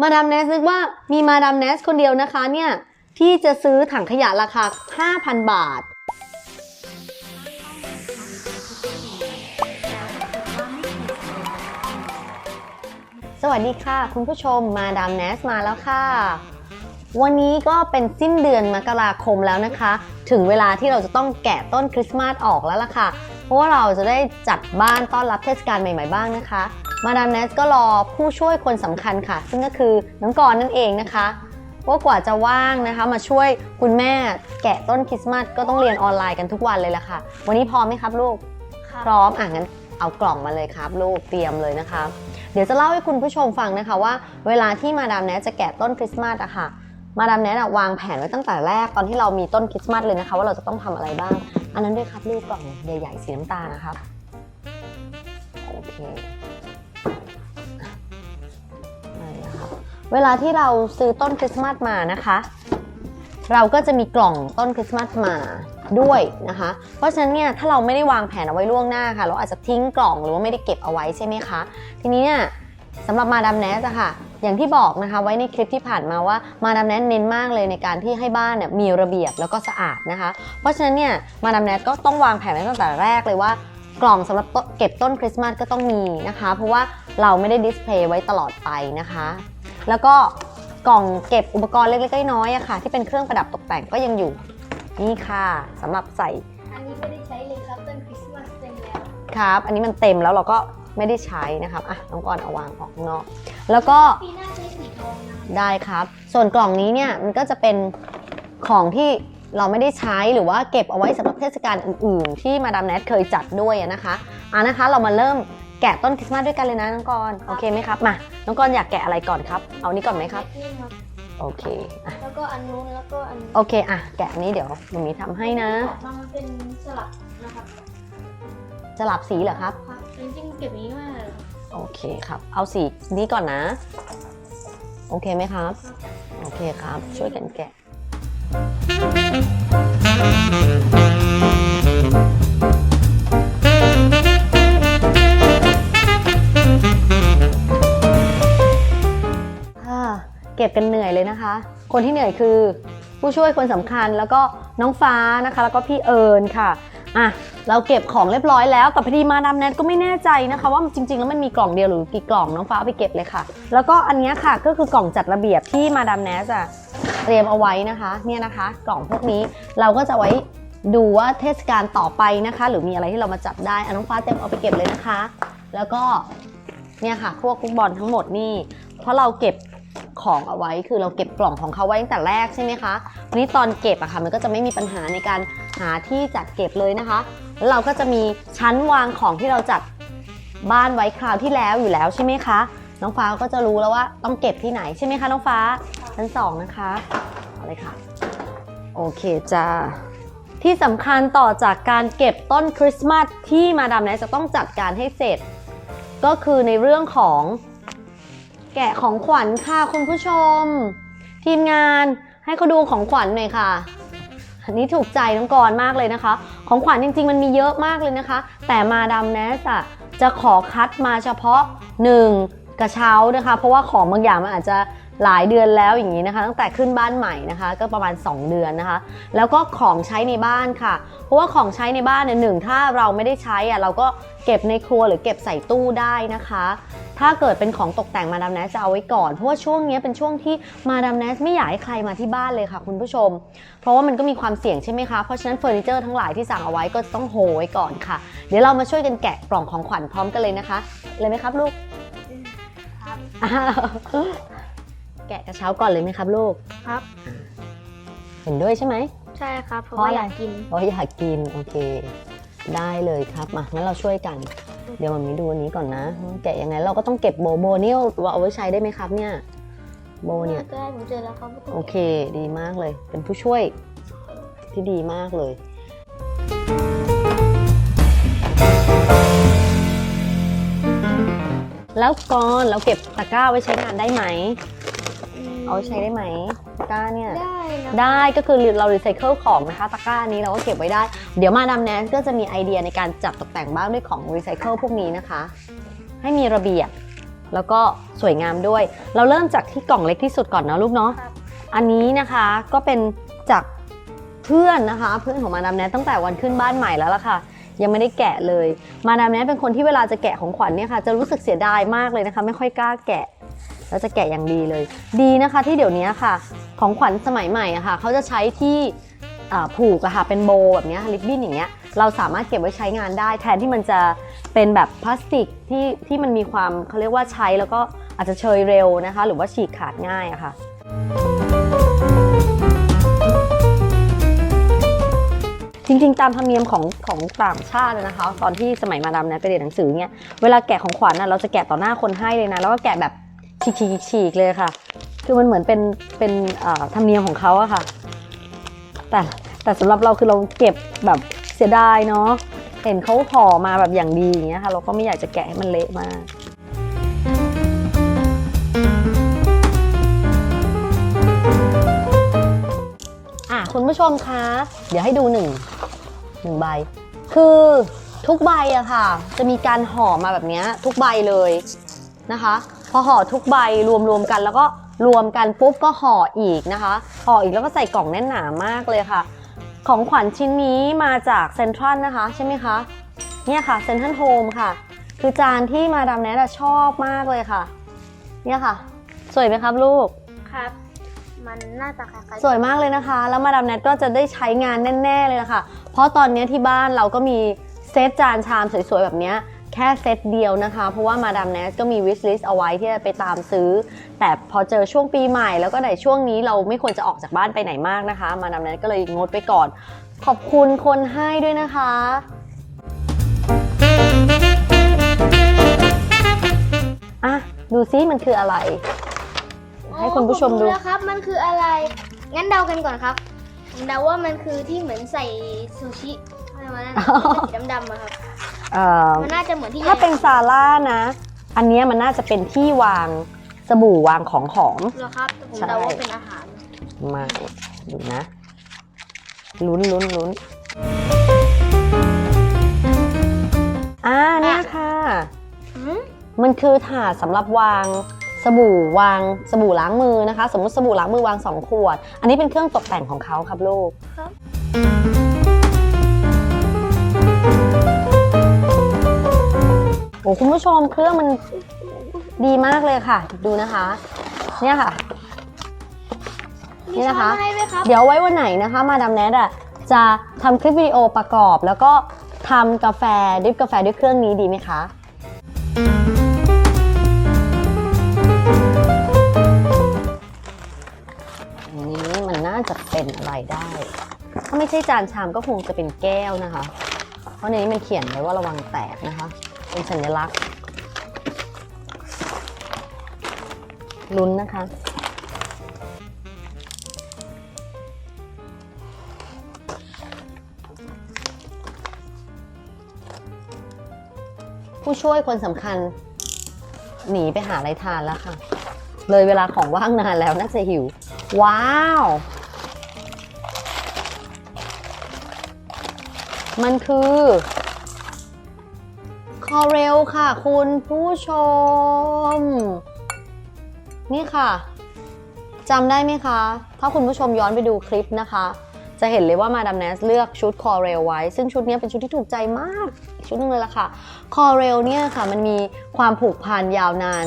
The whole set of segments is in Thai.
มาดามเนสนึกว่ามีมาดามเนสคนเดียวนะคะเนี่ย ที่จะซื้อถังขยะราคา 5,000 บาท สวัสดีค่ะ คุณผู้ชมมาดามเนสมาแล้วค่ะ วันนี้ก็เป็นสิ้นเดือนมกราคมแล้วนะคะ ถึงเวลาที่เราจะต้องแกะต้นคริสต์มาสออกแล้วล่ะค่ะ เพราะว่าเราจะได้จัดบ้านต้อนรับเทศกาลใหม่ ๆ บ้างนะคะ มาดามเนสก็รอผู้ช่วยคนสำคัญค่ะ ซึ่งก็คือน้องกรณ์นั่นเองนะคะว่ากว่าจะว่างนะคะมาช่วยคุณแม่แกะต้นคริสต์มาสก็ต้องเรียนออนไลน์กันทุกวันเลยล่ะค่ะ วันนี้พร้อมไหมครับลูก พร้อมอะงั้นเอากล่องมาเลยครับ ลูกเตรียมเลยนะคะ เดี๋ยวจะเล่าให้คุณผู้ชมฟังนะคะว่า เวลาที่มาดามแนทจะแกะต้นคริสต์มาสอะค่ะ มาดามแนทอะวางแผนไว้ตั้งแต่แรกตอนที่เรามีต้นคริสต์มาสเลยนะคะ ว่าเราจะต้องทำอะไรบ้าง อันนั้นด้วยครับลูกกล่องใหญ่ๆสีน้ำตาลนะครับโอเค เวลาที่เราซื้อต้นคริสต์มาสมานะคะ เราก็จะมีกล่องต้นคริสต์มาสมาด้วยนะคะ เพราะฉะนั้นเนี่ยถ้าเราไม่ได้วางแผนเอาไว้ล่วงหน้าค่ะ เราอาจจะทิ้งกล่องหรือว่าไม่ได้เก็บเอาไว้ใช่ไหมคะ ทีนี้เนี่ยสำหรับมาดามแนสอะค่ะ อย่างที่บอกนะคะ ไว้ในคลิปที่ผ่านมาว่ามาดามแนสเน้นมากเลยในการที่ให้บ้านเนี่ยมีระเบียบแล้วก็สะอาดนะคะ เพราะฉะนั้นเนี่ยมาดามแนสก็ต้องวางแผนไว้ตั้งแต่แรกเลยว่ากล่องสำหรับเก็บต้นคริสต์มาสก็ต้องมีนะคะ เพราะว่าเราไม่ได้ดิสเพลย์ไว้ตลอดไปนะคะ แล้วก็กล่องเก็บอุปกรณ์เล็กๆน้อยๆอะค่ะ ที่เป็นเครื่องประดับตกแต่งก็ยังอยู่ นี่ค่ะสำหรับใส่อันนี้ไม่ได้ใช้เลยครับต้นคริสต์มาสเต็มแล้วครับ อันนี้มันเต็มแล้วเราก็ไม่ได้ใช้นะครับอะน้องกรณ์เอาวางออกข้างนอก แล้วก็ปีหน้าใช้สีทองนะได้ครับ ส่วนกล่องนี้เนี่ยมันก็จะเป็นของที่เราไม่ได้ใช้หรือว่าเก็บเอาไว้สำหรับเทศกาลอื่น ๆ ที่มาดามแนทเคยจัดด้วยอะนะคะอะนะคะ เรามาเริ่ม แกะต้นคริสต์มาสด้วยกันเลยนะน้องกรณ์โอเคไหมครับ มา น้องกรณ์อยากแกะอะไรก่อนครับ เอานี้ก่อนไหมครับ นี่ครับ โอเคอะแล้วก็อันนู้นแล้วก็อันนี้โอเคอะแกะอันนี้เดี๋ยวมัมมี่ทำให้นะออกมามันเป็นสลับนะครับจะหลับสีเหรอครับ ครับจริงๆเก็บอย่างนี้มากเลยครับโอเคครับ เอาสีนี้ก่อนนะ โอเคไหมครับ โอเคครับ ช่วยกันแกะค่ะ ก็บกันเหนื่อยเลยนะคะ คนที่เหนื่อยคือ ผู้ช่วยคนสำคัญแล้วก็น้องฟ้านะคะ แล้วก็พี่เอิญค่ะอะเราเก็บของเรียบร้อยแล้วแต่พอดีมาดามแนทก็ไม่แน่ใจนะคะ ว่าจริง ๆ แล้วมันมีกล่องเดียวหรือกี่กล่องน้องฟ้าไปเก็บเลยค่ะ แล้วก็อันนี้ค่ะก็คือกล่องจัดระเบียบที่มาดามแนทอะเตรียมเอาไว้นะคะเนี่ยนะคะ กล่องพวกนี้เราก็จะไว้ดูว่าเทศกาลต่อไปนะคะ หรือมีอะไรที่เรามาจัดได้อน้องฟ้าเต็มเอาไปเก็บเลยนะคะ แล้วก็เนี่ยค่ะพวกลูกบอลทั้งหมดนี่เพราะเราเก็บ ของเอาไว้ คือเราเก็บกล่องของเขาไว้ตั้งแต่แรกใช่ไหมคะนนี้ตอนเก็บอะค่ะ มันก็จะไม่มีปัญหาในการหาที่จัดเก็บเลยนะคะ แล้วเราก็จะมีชั้นวางของที่เราจัดบ้านไว้คราวที่แล้วอยู่แล้วใช่ไหมคะ น้องฟ้าก็จะรู้แล้วว่าต้องเก็บที่ไหนใช่ไหมคะน้องฟ้า ชั้นสองนะคะเอาเลยค่ะ โอเคจ้าที่สำคัญต่อจากการเก็บต้นคริสต์มาสที่มาดามแนทจะต้องจัดการให้เสร็จ ก็คือในเรื่องของ แกะของขวัญค่ะคุณผู้ชม ทีมงานให้เขาดูของขวัญหน่อยค่ะ อันนี้ถูกใจน้องกรมากเลยนะคะ ของขวัญจริง ๆ มันมีเยอะมากเลยนะคะ แต่มาดามแนสอะจะขอคัดมาเฉพาะ 1 กระเช้านะคะ เพราะว่าของบางอย่างมันอาจจะ หลายเดือนแล้วอย่างนี้นะคะตั้งแต่ขึ้นบ้านใหม่นะคะ ก็ประมาณ 2 เดือนนะคะ แล้วก็ของใช้ในบ้านค่ะ เพราะว่าของใช้ในบ้านเนี่ยหนึ่งถ้าเราไม่ได้ใช้อะเราก็เก็บในครัวหรือเก็บใส่ตู้ได้นะคะ ถ้าเกิดเป็นของตกแต่งมาดามแนสจะเอาไว้ก่อน เพราะว่าช่วงนี้เป็นช่วงที่มาดามแนสไม่อยากให้ใครมาที่บ้านเลยค่ะ คุณผู้ชม เพราะว่ามันก็มีความเสี่ยงใช่ไหมคะ เพราะฉะนั้นเฟอร์นิเจอร์ทั้งหลายที่สั่งเอาไว้ก็ต้องโฮไว้ก่อนค่ะ เดี๋ยวเรามาช่วยกันแกะกล่องของขวัญพร้อมกันเลยนะคะ เลยไหมครับลูก แกะกระเช้าก่อนเลยไหมครับลูก ครับ เห็นด้วยใช่ไหม ใช่ครับ เพราะเพราะว่าอะไร อยากกิน เพราะอยากกินโอเค ได้เลยครับมางั้นเราช่วยกัน เดี๋ยวมันมีดูอันนี้ก่อนนะแกะยังไงเราก็ต้องเก็บโบโบนี่เอาไว้ใช้ได้ไหมครับเนี่ยโบเนี่ยได้ผมเจอแล้วครับโอเค ดีมากเลย เป็นผู้ช่วยที่ดีมากเลย แล้วก่อนเราเก็บตะกร้าไว้ใช้งานได้ไหม เอาไว้ใช้ได้ไหมตะกร้าเนี่ย ได้นะได้ก็คือเรารีไซเคิลของนะคะตะกร้านี้เราก็เก็บไว้ได้ เดี๋ยวมาดามแนนก็จะมีไอเดียในการจัดตกแต่งบ้านด้วยของรีไซเคิลพวกนี้นะคะ ให้มีระเบียบแล้วก็สวยงามด้วย เราเริ่มจากที่กล่องเล็กที่สุดก่อนเนาะลูกเนาะครับอันนี้นะคะก็เป็นจากเพื่อนนะคะ เพื่อนของมาดามแนทตั้งแต่วันขึ้นบ้านใหม่แล้วล่ะค่ะ ยังไม่ได้แกะเลย มาดามแนทเป็นคนที่เวลาจะแกะของขวัญเนี่ยค่ะจะรู้สึกเสียดายมากเลยนะคะ ไม่ค่อยกล้าแกะ แล้วจะแกะอย่างดีเลย ดีนะคะที่เดี๋ยวนี้ค่ะ ของขวัญสมัยใหม่อะค่ะเขาจะใช้ที่ผูกอะค่ะเป็นโบแบบนี้ลิบบิ้นอย่างเงี้ยเราสามารถเก็บไว้ใช้งานได้ แทนที่มันจะเป็นแบบพลาสติกที่ที่มันมีความเขาเรียกว่าใช้แล้วก็อาจจะเชยเร็วนะคะ หรือว่าฉีกขาดง่ายอะค่ะจริงๆ ตามธรรมเนียมของของต่างชาตินะคะ ตอนที่สมัยมาดามแนทไปเรียนหนังสือเนี่ยเวลาแกะของขวัญนะเราจะแกะต่อหน้าคนให้เลยนะ แล้วก็แกะแบบ ฉีกๆๆเลยค่ะ คือมันเหมือนเป็นเป็นธรรมเนียมของเขาอะค่ะ แต่แต่สำหรับเราคือเราเก็บแบบเสียดายเนาะ เห็นเขาห่อมาแบบอย่างดีอย่างเงี้ยค่ะ เราก็ไม่อยากจะแกะให้มันเละมากอะคุณผู้ชมคะ เดี๋ยวให้ดูหนึ่งหนึ่งใบ คือทุกใบอะค่ะ จะมีการห่อมาแบบเนี้ยทุกใบเลยนะคะ พอห่อทุกใบรวมๆกัน แล้วก็รวมกันปุ๊บก็ห่ออีกนะคะห่ออีกแล้วก็ใส่กล่องแน่นหนามากเลยค่ะ ของขวัญชิ้นนี้มาจากเซ็นทรัลนะคะใช่ไหมคะเนี่ยค่ะเซ็นทรัลโฮมค่ะ คือจานที่มาดามแนทอะชอบมากเลยค่ะ เนี่ยค่ะ สวยไหมครับลูกครับมันหน้าตาคล้ายๆสวยมากเลยนะคะ แล้วมาดามแนทก็จะได้ใช้งานแน่ ๆ เลยล่ะค่ะ เพราะตอนนี้ที่บ้านเราก็มีเซตจานชามสวยๆแบบเนี้ย แค่เซตเดียวนะคะ เพราะว่ามาดามแนทก็มีวิชลิสต์เอาไว้ที่จะไปตามซื้อ แต่พอเจอช่วงปีใหม่แล้วก็ในช่วงนี้เราไม่ควรจะออกจากบ้านไปไหนมากนะคะ มาดามแนทก็เลยงดไปก่อน ขอบคุณคนให้ด้วยนะคะอะดูซิมันคืออะไร ให้คุณผู้ชมดูอ๋อผรู้แล้วครับ มันคืออะไร งั้นเดากันก่อนครับผมเดาว่ามันคือที่เหมือนใส่ซูชิอะไรมานั่นอ๋อสีดำๆอะครับ เอ่อมันน่าจะเหมือนที่ถ้าเป็นซาร่านะ อันเนี้ยมันน่าจะเป็นที่วางสบู่วางของหอม เหรอครับแต่ผมใช่ เดาว่าเป็นอาหาร มาดูนะ ลุ้นลุ้นลุ้นอ่าเนี่ยค่ะ หืมมันคือถาดสำหรับวางสบู่วางสบู่ล้างมือนะคะ สมมติสบู่ล้างมือวางสองขวด อันนี้เป็นเครื่องตกแต่งของเขาครับลูกครับ โอ้คุณผู้ชมเครื่องมันดีมากเลยค่ะ ดูนะคะ เนี่ยค่ะ นี่นะคะ มีช้อให้ไหมครับเดี๋ยวไว้วันไหนนะคะ มาดามแนทอะจะทำคลิปวิดีโอประกอบ แล้วก็ทำกาแฟดริปกาแฟด้วยเครื่องนี้ดีไหมคะอันนี้มันน่าจะเป็นอะไรได้ ถ้าไม่ใช่จานชามก็คงจะเป็นแก้วนะคะ เพราะในนี้มันเขียนไว้ว่าระวังแตกนะคะ เป็นสัญลักษณ์ลุ้นนะคะ ผู้ช่วยคนสำคัญ หนีไปหาอะไรทานแล้วค่ะ เลยเวลาของว่างนานแล้วน่าจะหิว ว้าว มันคือ อเรลค่ะ คุณผู้ชม นี่ค่ะจำได้ไหมคะ ถ้าคุณผู้ชมย้อนไปดูคลิปนะคะ จะเห็นเลยว่ามาดามเนสเลือกชุดคอเรลไว้ ซึ่งชุดนี้เป็นชุดที่ถูกใจมากอีกชุดหนึงเลยล่ะค่ะ คอเรลเนี่ยค่ะ มันมีความผูกพันยาวนาน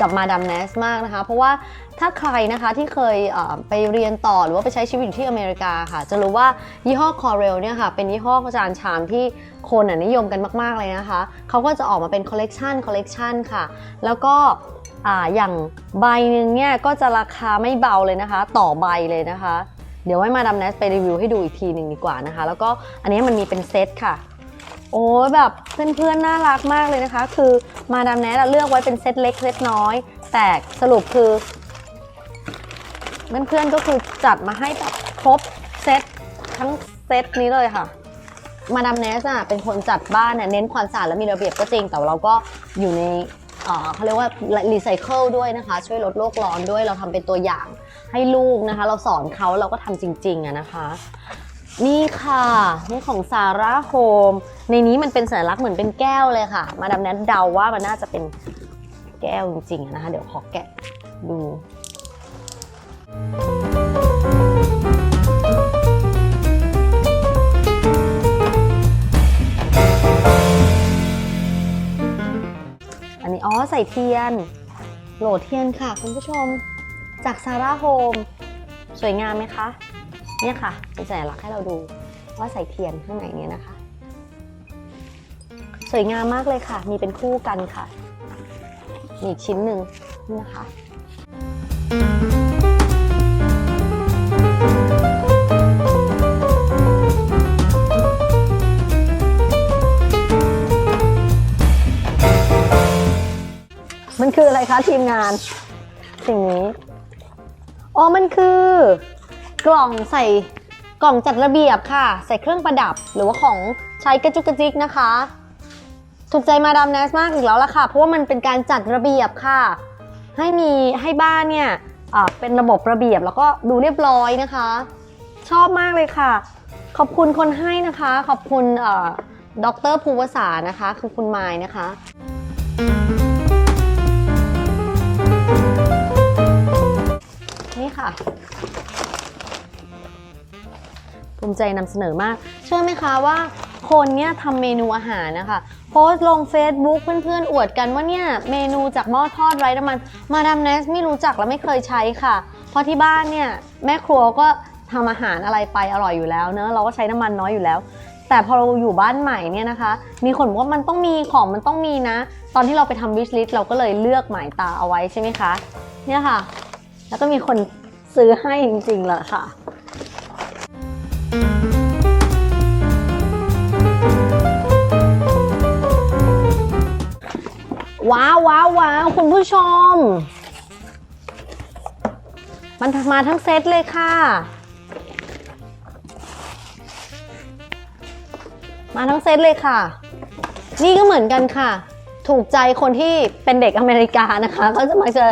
กับมาดามเนสมากนะคะ เพราะว่าถ้าใครนะคะที่เคยไปเรียนต่อหรือว่าไปใช้ชีวิตอยู่ที่อเมริกาค่ะ จะรู้ว่ายี่ห้อคอเรลเนี่ยค่ะ เป็นยี่ห้อจานชามที่คนนิยมกันมาก ๆ เลยนะคะ เขาก็จะออกมาเป็นคอลเลกชันคอลเลกชันค่ะ แล้วก็ออย่างใบหนึ่งเนี่ยก็จะราคาไม่เบาเลยนะคะ ต่อใบเลยนะคะ เดี๋ยวให้มาดามเนสไปรีวิวให้ดูอีกทีหนึ่งดีกว่านะคะ แล้วก็อันนี้มันมีเป็นเซตค่ะ โอ้ยแบบเพื่อนๆน่ารักมากเลยนะคะ คือมาดามแนทเลือกไว้เป็นเซตเล็กเซตน้อย แต่สรุปคือเพื่อนๆก็คือจัดมาให้แบบครบเซตทั้งเซตนี้เลยค่ะ มาดามเนสอะเป็นคนจัดบ้านเนี่ยเน้นความสะอาดและมีระเบียบก็จริง แต่เราก็อยู่ในเขาเรียกว่ารีไซเคิลด้วยนะคะ ช่วยลดโลกร้อนด้วยเราทำเป็นตัวอย่างให้ลูกนะคะ เราสอนเขาเราก็ทำจริงๆอะนะคะ นี่ค่ะ นี่ของซาร่าโฮมในนี้มันเป็นสัญลักษณ์เหมือนเป็นแก้วเลยค่ะ มาดามแนทเดาว่ามันน่าจะเป็นแก้วจริงๆนะคะ เดี๋ยวขอแกะดูอันนี้อ๋อใส่เทียน โหลดเทียนค่ะ คุณผู้ชม จากซาร่าโฮม สวยงามไหมคะ เนี่ยค่ะเป็นสัญลักษณ์ให้เราดูว่าใส่เทียนข้างในนี่ยนะคะ สวยงามมากเลยค่ะ มีเป็นคู่กันค่ะ มีอีกชิ้นหนึ่งนะคะมันคืออะไรคะทีมงาน สิ่งนี้ อ๋อ มันคือ กล่องใส่กล่องจัดระเบียบค่ะ ใส่เครื่องประดับหรือว่าของใช้กระจุกกระจิกนะคะ ถูกใจมาดามแนสมากอีกแล้วล่ะค่ะ เพราะว่ามันเป็นการจัดระเบียบค่ะ ให้มีให้บ้านเนี่ยเป็นระบบระเบียบแล้วก็ดูเรียบร้อยนะคะ ชอบมากเลยค่ะ ขอบคุณคนให้นะคะ ขอบคุณดรภูวสานะคะ คือคุณไมายนะคะนี่ค่ะ ภูมิใจนำเสนอมาก เชื่อไหมคะว่าคนเนี่ยทำเมนูอาหารนะคะ โพสต์ลง Facebook เพื่อนๆ อวดกันว่าเนี่ยเมนูจากหม้อทอดไร้น้ำมัน มาดามเนสไม่รู้จักและไม่เคยใช้ค่ะ เพราะที่บ้านเนี่ยแม่ครัวก็ทำอาหารอะไรไปอร่อยอยู่แล้วเนอะเราก็ใช้น้ำมันน้อยอยู่แล้ว แต่พอเราอยู่บ้านใหม่เนี่ยนะคะ มีคนบอกว่ามันต้องมีของมันต้องมีนะ ตอนที่เราไปทำวิชลิสเราก็เลยเลือกหมายตาเอาไว้ใช่ไหมคะ เนี่ยค่ะ แล้วก็มีคนซื้อให้จริงๆเลยค่ะ ว้าวว้าวว้าวคุณผู้ชม มันมาทั้งเซตเลยค่ะ มาทั้งเซตเลยค่ะ นี่ก็เหมือนกันค่ะ ถูกใจคนที่เป็นเด็กอเมริกานะคะ ก็จะมาจะ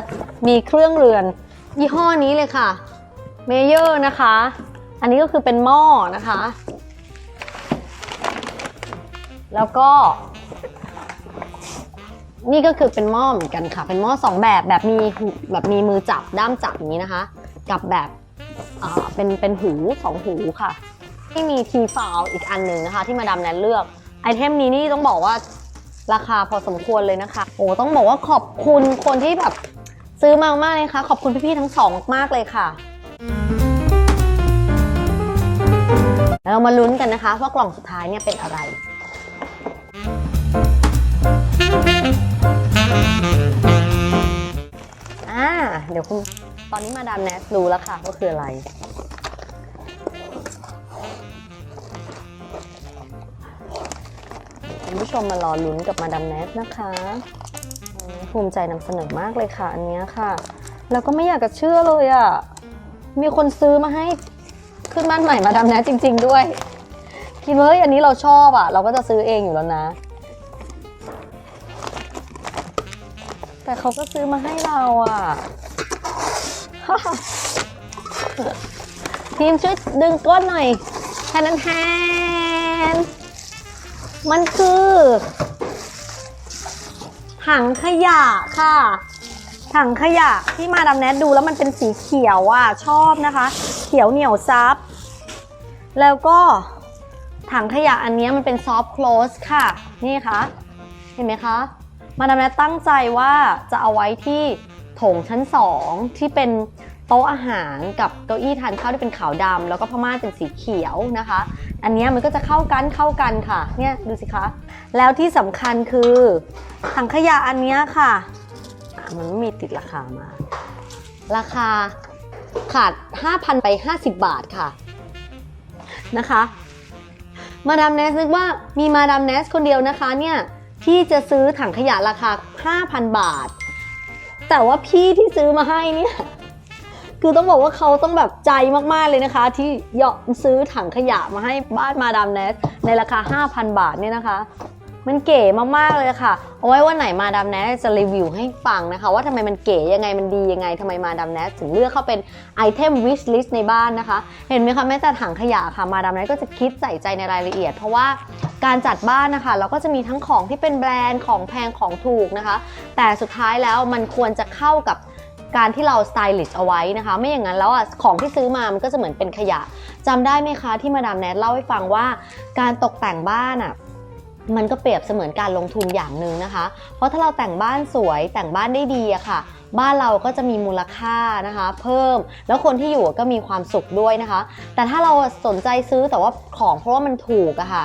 มีเครื่องเรือน ยี่ห้อนี้เลยค่ะเมเยอร์นะคะ อันนี้ก็คือเป็นหม้อนะคะ แล้วก็ นี่ก็คือเป็นหม้อเหมือนกันค่ะ เป็นหม้อสองแบบแบบมีหูแบบมีมือจับด้ามจับอย่างนี้นะคะ กับแบบอ่าเป็นเป็นหูสองหูค่ะ ที่มีทีฟาวอีกอันหนึ่งนะคะ ที่มาดามแนนเลือกไอเทมนี้นี่ต้องบอกว่าราคาพอสมควรเลยนะคะ โอ้ต้องบอกว่าขอบคุณคนที่แบบซื้อมามากเลยค่ะ ขอบคุณพี่ๆทั้งสองมากเลยค่ะแล้วเรามาลุ้นกันนะคะว่ากล่องสุดท้ายเนี่ยเป็นอะไร ดี๋ยวคุณตอนนี้มาดามแนสรู้แล้วค่ะว่าคืออะไร คุณผู้ชมมารอลุ้นกับมาดามแนสนะคะภูมิใจนำเสนอมากเลยค่ะอันนี้ค่ะ แล้วก็ไม่อยากจะเชื่อเลยอะ่ะ มีคนซื้อมาให้ขึ้นบ้านใหม่มาดามแนสจริง ๆ ด้วย คิดว่าเฮ้ยอันนี้เราชอบอะ่ะ เราก็จะซื้อเองอยู่แล้วนะแต่เขาก็ซื้อมาให้เราอะ ทีมช่วยดึงก้นหน่อยแทนแทนมันคือถังขยะค่ะ ถังขยะที่มาดาแนทดูแล้วมันเป็นสีเขียวอะ ชอบนะคะ เขียวเหนียวซับ แล้วก็ถังขยะอันนี้มันเป็นซอฟต์คล s สค่ะ นี่ค่ะ เห็นไหมคะ มาดามแนทตั้งใจว่าจะเอาไว้ที่โถงชั้น2ที่เป็น โต๊ะอาหารกับเก้าอี้ทานข้าวที่เป็นขาวดำแล้วก็ผ้าม่านเป็นสีเขียวนะคะ อันนี้มันก็จะเข้ากันเข้ากันค่ะ เนี่ยดูสิคะ แล้วที่สำคัญคือถังขยะอันนี้ค่ะอะ มันไม่มีติดราคามา ราคาขาด 5,000 ไป 50 บาทค่ะนะคะ มาดามเนสนึกว่ามีมาดามเนสคนเดียวนะคะเนี่ยที่จะซื้อถังขยะราคา 5,000 บาท แต่ว่าพี่ที่ซื้อมาให้เนี่ย คือต้องบอกว่าเขาต้องแบบใจมากๆเลยนะคะ ที่ยอมซื้อถังขยะมาให้บ้านมาดามเนสในราคา 5,000 บาทเนี่ยนะคะ มันเก๋มากๆเลยค่ะ เอาไว้วันไหนมาดามแนสจะรีวิวให้ฟังนะคะ ว่าทำไมมันเก๋ยังไงมันดียังไงทำไมมาดามแนสถึงเลือกเข้าเป็นไอเทมวิชลิสต์ในบ้านนะคะ เห็นไหมคะแม้แต่ถังขยะค่ะมาดามแนสก็จะคิดใส่ใจในรายละเอียด เพราะว่าการจัดบ้านนะคะ เราก็จะมีทั้งของที่เป็นแบรนด์ของแพงของถูกนะคะ แต่สุดท้ายแล้วมันควรจะเข้ากับ การที่เราสไตลิชเอาไว้นะคะ ไม่อย่างนั้นแล้วอะของที่ซื้อมามันก็จะเหมือนเป็นขยะจำได้ไหมคะที่มาดามแนทเล่าให้ฟังว่า การตกแต่งบ้านอะมันก็เปรียบเสมือนการลงทุนอย่างหนึ่งนะคะ เพราะถ้าเราแต่งบ้านสวยแต่งบ้านได้ดีอะค่ะ บ้านเราก็จะมีมูลค่านะคะ เพิ่ม แล้วคนที่อยู่ก็มีความสุขด้วยนะคะ แต่ถ้าเราสนใจซื้อแต่ว่าของเพราะว่ามันถูกอะค่ะ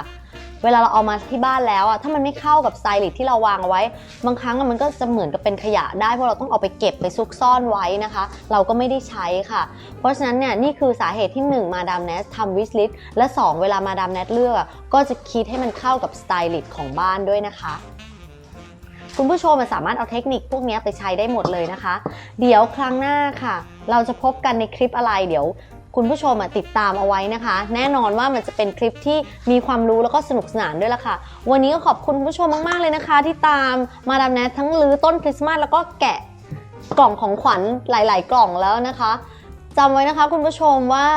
เวลาเราเอามาที่บ้านแล้วอะถ้ามันไม่เข้ากับสไตลิสต์ที่เราวางไว้ บางครั้งมันก็จะเหมือนกับเป็นขยะได้เพราะเราต้องเอาไปเก็บไปซุกซ่อนไว้นะคะ เราก็ไม่ได้ใช้ค่ะ เพราะฉะนั้นเนี่ยนี่คือสาเหตุที่ 1 มาดามแนสทำวิสลิสและ 2 เวลามาดามแนสเลือก ก็จะคิดให้มันเข้ากับสไตลิสต์ของบ้านด้วยนะคะคุณผู้ชมสามารถเอาเทคนิคพวกนี้ไปใช้ได้หมดเลยนะคะ เดี๋ยวครั้งหน้าค่ะ เราจะพบกันในคลิปอะไรเดี๋ยว คุณผู้ชมอะติดตามเอาไว้นะคะ แน่นอนว่ามันจะเป็นคลิปที่มีความรู้แล้วก็สนุกสนานด้วยล่ะค่ะ วันนี้ก็ขอบคุณคุณผู้ชมมาก ๆ เลยนะคะ ที่ตามมาดามแนททั้งรื้อต้นคริสต์มาสแล้วก็แกะกล่องของขวัญหลาย ๆ กล่องแล้วนะคะจำไว้นะคะคุณผู้ชมว่า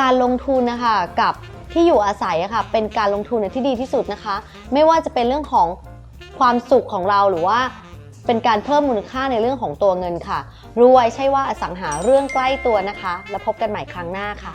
การลงทุนนะคะกับที่อยู่อาศัยอะค่ะเป็นการลงทุนที่ดีที่สุดนะคะ ไม่ว่าจะเป็นเรื่องของความสุขของเราหรือว่าเป็นการเพิ่มมูลค่าในเรื่องของตัวเงินค่ะ รวยใช่ว่าอสังหาเรื่องใกล้ตัวนะคะ แล้วพบกันใหม่ครั้งหน้าค่ะ